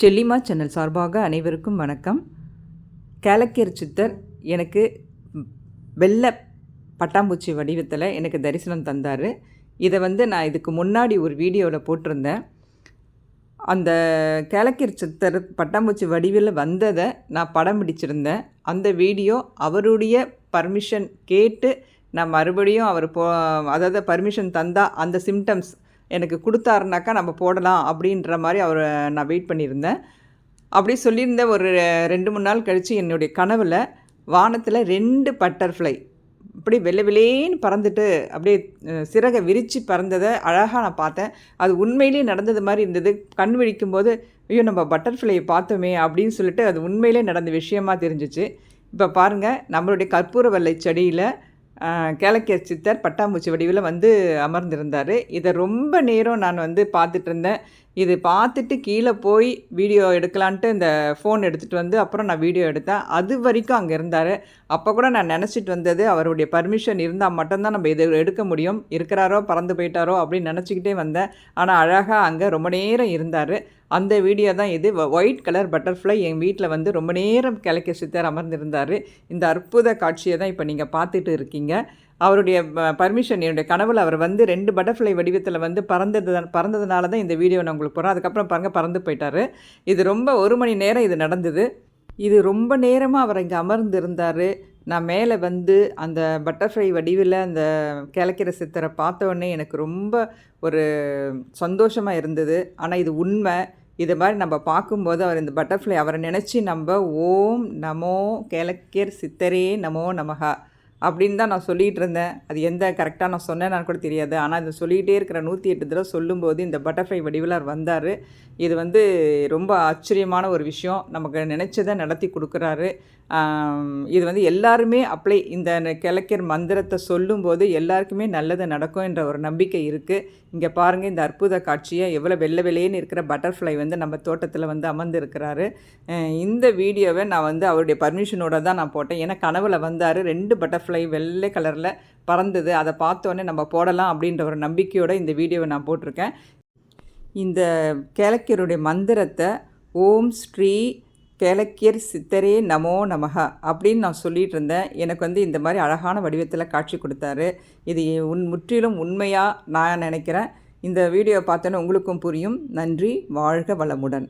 செல்லிமா channel சார்பாக அனைவருக்கும் வணக்கம். கேலக்கியர் சித்தர் எனக்கு வெள்ளை பட்டாம்பூச்சி வடிவத்தில் எனக்கு தரிசனம் தந்தார். இதை வந்து நான் இதுக்கு முன்னாடி ஒரு வீடியோவில் போட்டிருந்தேன். அந்த கேலக்கியர் சித்தர் பட்டாம்பூச்சி வடிவில் வந்ததை நான் படம் பிடிச்சிருந்தேன். அந்த வீடியோ அவருடைய பர்மிஷன் கேட்டு நான் மறுபடியும் அவர் போ அதாவது பர்மிஷன் தந்தால் அந்த சிம்டம்ஸ் எனக்கு கொடுத்தாருனாக்கா நம்ம போடலாம் அப்படின்ற மாதிரி அவரை நான் வெயிட் பண்ணியிருந்தேன். அப்படி சொல்லியிருந்த ஒரு ரெண்டு மூணு நாள் கழித்து என்னுடைய கனவில் வானத்தில் ரெண்டு பட்டர்ஃப்ளை இப்படி வெள்ளை வெளியேன்னு பறந்துட்டு அப்படியே சிறகை விரித்து பறந்ததை அழகாக நான் பார்த்தேன். அது உண்மையிலேயே நடந்தது மாதிரி இருந்தது. கண் விழிக்கும் போது ஐயோ நம்ம பட்டர்ஃப்ளையை பார்த்தோமே அப்படின்னு சொல்லிட்டு அது உண்மையிலே நடந்த விஷயமாக தெரிஞ்சிச்சு. இப்போ பாருங்கள் நம்மளுடைய கற்பூர வெள்ளை செடியில் கேளக்கிய சித்தர் பட்டாம்பூச்சி வடிவில் வந்து அமர்ந்திருந்தார். இதை ரொம்ப நேரம் நான் வந்து பார்த்துட்டு இருந்தேன். இது பார்த்துட்டு கீழே போய் வீடியோ எடுக்கலான்ட்டு இந்த ஃபோன் எடுத்துகிட்டு வந்து அப்புறம் நான் வீடியோ எடுத்தேன். அது வரைக்கும் அங்கே இருந்தார். அப்போ கூட நான் நினச்சிட்டு வந்தது அவருடைய பர்மிஷன் இருந்தால் மட்டும்தான் நம்ம இதை எடுக்க முடியும். இருக்கிறாரோ பறந்து போயிட்டாரோ அப்படின்னு நினச்சிக்கிட்டே வந்தேன். ஆனால் அழகாக அங்கே ரொம்ப நேரம் இருந்தார். அந்த வீடியோ தான் இது. ஒயிட் கலர் பட்டர்ஃப்ளை என் வீட்டில் வந்து ரொம்ப நேரம் கிழக்க சித்தர் அமர்ந்திருந்தார். இந்த அற்புத காட்சியை தான் இப்போ நீங்கள் பார்த்துட்டு இருக்கீங்க. அவருடைய பர்மிஷன் என்னுடைய கனவில் அவர் வந்து ரெண்டு பட்டர்ஃப்ளை வடிவத்தில் வந்து பறந்தது பறந்ததுனால தான் இந்த வீடியோ நான் உங்களுக்கு போகிறேன் அதுக்கப்புறம் பாருங்கள் பறந்து போயிட்டார். இது ரொம்ப ஒரு மணி நேரம் இது நடந்தது. இது ரொம்ப நேரமாக அவர் இங்கே அமர்ந்து இருந்தார் நான் மேலே வந்து அந்த பட்டர்ஃப்ளை வடிவில் அந்த கிழக்கிற சித்தரை பார்த்தோடனே எனக்கு ரொம்ப ஒரு சந்தோஷமாக இருந்தது. ஆனால் இது உண்மை. இது மாதிரி நம்ம பார்க்கும்போது அவர் இந்த பட்டர்ஃப்ளை அவரை நினச்சி நம்ம ஓம் நமோ கேலக்கியர் சித்தரே நமோ நமகா அப்படின்னு தான் நான் சொல்லிகிட்டு இருந்தேன். அது எந்த கரெக்டாக நான் சொன்னேன்னு கூட தெரியாது. ஆனால் இதை சொல்லிகிட்டே இருக்கிற நூற்றி எட்டு தடவை சொல்லும்போது இந்த பட்டர்ஃப்ளை வடிவிலார் வந்தார். இது வந்து ரொம்ப ஆச்சரியமான ஒரு விஷயம். நமக்கு நினச்சதை நடத்தி கொடுக்குறாரு. இது வந்து எல்லாருமே அப்ளை இந்த கிழக்கர் மந்திரத்தை சொல்லும்போது எல்லாருக்குமே நல்லது நடக்கும் என்ற ஒரு நம்பிக்கை இருக்குது இங்கே பாருங்கள் இந்த அற்புத காட்சியை எவ்வளோ வெள்ளை வெளியேன்னு இருக்கிற பட்டர்ஃப்ளை வந்து நம்ம தோட்டத்தில் வந்து அமர்ந்திருக்கிறாரு. இந்த வீடியோவை நான் வந்து அவருடைய பர்மிஷனோட தான் நான் போட்டேன். ஏன்னா கனவில் வந்தார். ரெண்டு பட்டர்ஃப்ளை பட்டர்ஃப்ளை வெள்ளை கலரில் பறந்தது. அதை பார்த்தோன்னே நம்ம போடலாம் அப்படின்ற ஒரு நம்பிக்கையோடு இந்த வீடியோவை நான் போட்டிருக்கேன். இந்த கேலக்கியருடைய மந்திரத்தை ஓம் ஸ்ரீ கேலக்கியர் சித்தரே நமோ நமக அப்படின்னு நான் சொல்லிகிட்டு இருந்தேன். எனக்கு வந்து இந்த மாதிரி அழகான வடிவத்தில் காட்சி கொடுத்தாரு. இது உன் முற்றிலும் உண்மையாக நான் நினைக்கிறேன். இந்த வீடியோ பார்த்தோன்னே உங்களுக்கும் புரியும். நன்றி. வாழ்க வளமுடன்.